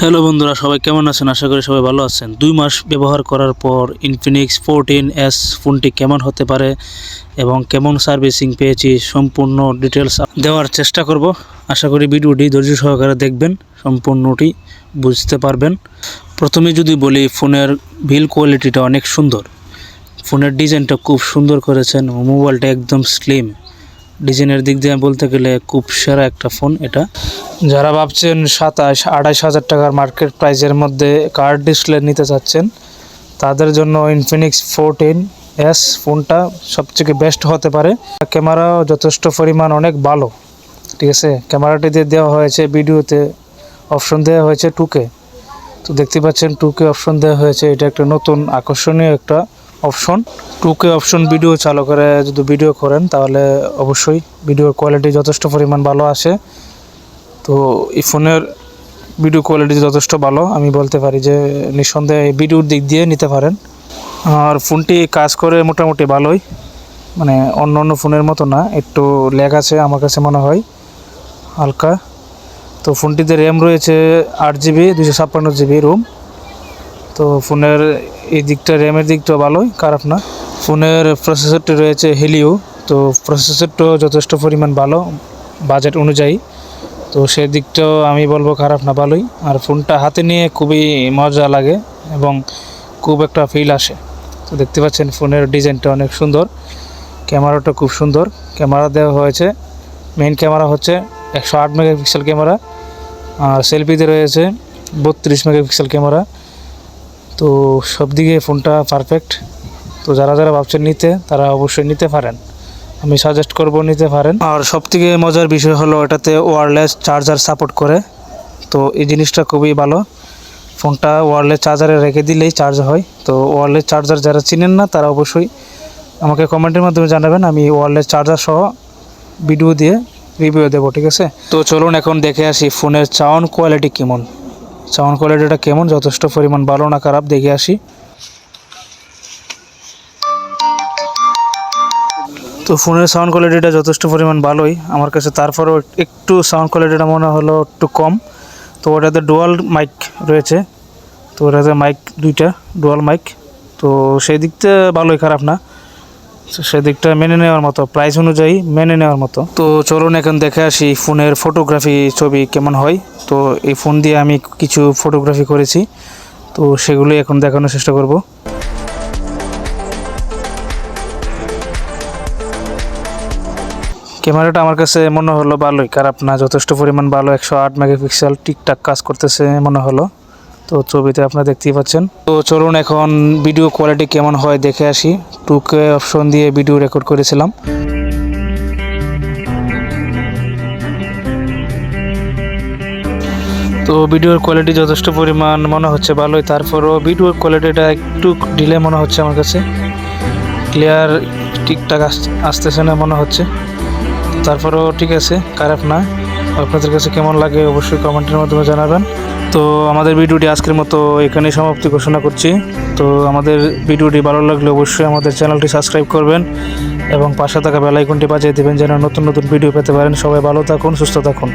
Hello বন্ধুরা, সবাই কেমন আছেন? আশা করি সবাই ভালো আছেন। দুই মাস ব্যবহার করার পর ইনফিনিক্স ফোরটিন এস ফোনটি কেমন হতে পারে এবং কেমন সার্ভিসিং পেয়েছি সম্পূর্ণ ডিটেলস দেওয়ার চেষ্টা করব। আশা করি ভিডিওটি ধৈর্য সহকারে দেখবেন, সম্পূর্ণটি বুঝতে পারবেন। প্রথমে যদি বলি, ফোনের বিল কোয়ালিটিটা অনেক সুন্দর। ফোনের ডিজাইনটা খুব সুন্দর করেছেন মোবাইলটা একদম স্লিম ডিজাইনের দিক দিয়ে বলতে গেলে খুব সেরা একটা ফোন এটা। যারা ভাবছেন সাতাশ, আড়াইশ হাজার টাকার মার্কেট প্রাইসের মধ্যে কার্ড ডিসপ্লে নিতে চাচ্ছেন, তাদের জন্য ইনফিনিক্স ফোরটিন এস ফোনটা সবথেকে বেস্ট হতে পারে। ক্যামেরাও যথেষ্ট পরিমাণ অনেক ভালো, ঠিক আছে? ক্যামেরাটি দিয়ে দেওয়া হয়েছে ভিডিওতে অপশন দেওয়া হয়েছে টুকে তো দেখতে পাচ্ছেন টুকে অপশন দেওয়া হয়েছে, এটা একটা নতুন আকর্ষণীয় একটা অপশন টুকে অপশন ভিডিও চালু করে যদি ভিডিও করেন, তাহলে অবশ্যই ভিডিওর কোয়ালিটি যথেষ্ট পরিমাণ ভালো আসে। তো এই ফোনের ভিডিও কোয়ালিটি যথেষ্ট ভালো, আমি বলতে পারি যে নিঃসন্দেহে ভিডিওর দিক দিয়ে নিতে পারেন। আর ফোনটি কাজ করে মোটামুটি ভালোই মানে অন্য অন্য ফোনের মতো না, একটু ল্যাগ আছে আমার কাছে মনে হয়, হালকা। তো ফোনটিতে র্যাম রয়েছে আট জিবি দুশো ছাপ্পান্ন জিবি রুম তো ফোনের এই দিকটা র্যামের দিকটা ভালোই খারাপ না ফোনের প্রসেসরটি রয়েছে হেলিও তো প্রসেসরটাও যথেষ্ট পরিমাণ ভালো বাজেট অনুযায়ী। তো সেই দিকটাও আমি বলব খারাপ না ভালোই, আর ফোনটা হাতে নিয়ে খুবই মজা লাগে এবং খুব একটা ফিল আসে। তো দেখতে পাচ্ছেন ফোনের ডিজাইনটা অনেক সুন্দর, ক্যামেরাটা খুব সুন্দর, ক্যামেরা দেওয়া হয়েছে মেইন ক্যামেরা হচ্ছে একশো আট মেগাপিক্সেল ক্যামেরা, আর সেলফিতে রয়েছে বত্রিশ মেগাপিক্সেল ক্যামেরা। তো সব দিকে ফোনটা পারফেক্ট তো যারা যারা ভাবছেন নিতে, তারা অবশ্যই নিতে পারেন। আমি সাজেস্ট করব নিতে পারেন। আর সবথেকে মজার বিষয় হলো এটাতে ওয়্যারলেস চার্জার সাপোর্ট করে। তো এই জিনিসটা খুবই ভালো। ফোনটা ওয়্যারলেস চার্জারে রেখে দিলেই চার্জ হয়। তো ওয়্যারলেস চার্জার যারা চিনেন না, তারা অবশ্যই আমাকে কমেন্টের মাধ্যমে জানাবেন। আমি ওয়্যারলেস চার্জার সহ ভিডিও দিয়ে রিভিউ দেবো, ঠিক আছে? তো চলুন এখন দেখে আসি ফোনের সাউন্ড কোয়ালিটি কেমন। সাউন্ড কোয়ালিটিটা কেমন? যথেষ্ট পরিমাণ ভালো না খারাপ? দেখে আসি। তো ফোনের সাউন্ড কোয়ালিটিটা যথেষ্ট পরিমাণ ভালোই। আমার কাছে তারপরেও একটু সাউন্ড কোয়ালিটিটা মনে হলো একটু কম। তো ওটাতে ডুয়াল মাইক রয়েছে। তো ওটাতে মাইক দুইটা ডুয়াল মাইক তো সেই দিকটা ভালোই খারাপ না। সেদিকটা মেনে নেওয়ার মতো প্রাইস অনুযায়ী মেনে নেওয়ার মতো। তো চলুন এখন দেখে আসি ফোনের ফটোগ্রাফি ছবি কেমন হয়। তো এই ফোন দিয়ে আমি কিছু ফটোগ্রাফি করেছি। তো সেগুলোই এখন দেখানোর চেষ্টা করব। ক্যামেরাটা আমার কাছে মনে হলো ভালোই খারাপ না যথেষ্ট পরিমাণ ভালো একশো আট মেগাপিক্সেল ঠিকঠাক কাজ করতেছে মনে হলো। তো ছবিতে আপনারা দেখতেই পাচ্ছেন। তো চলুন এখন ভিডিও কোয়ালিটি কেমন হয় দেখে আসি। টুকে অপশন দিয়ে ভিডিও রেকর্ড করেছিলাম। তো ভিডিওর কোয়ালিটি যথেষ্ট পরিমাণ মনে হচ্ছে ভালোই, তারপরও ভিডিওর কোয়ালিটিটা একটু ডিলে মনে হচ্ছে আমার কাছে। ক্লিয়ার ঠিকঠাক আস- আসতেছে না মনে হচ্ছে। তারপরেও ঠিক আছে, খারাপ না। আপনাদের কাছে কেমন লাগে অবশ্যই কমেন্টের মাধ্যমে জানাবেন। তো আমাদের ভিডিওটি আজকের মতো এখানেই সমাপ্তি ঘোষণা করছি। তো আমাদের ভিডিওটি ভালো লাগলে অবশ্যই আমাদের চ্যানেলটি সাবস্ক্রাইব করবেন এবং পাশে থাকা বেলাইকনটি বাজিয়ে দেবেন যেন নতুন নতুন ভিডিও পেতে পারেন। সবাই ভালো থাকুন, সুস্থ থাকুন।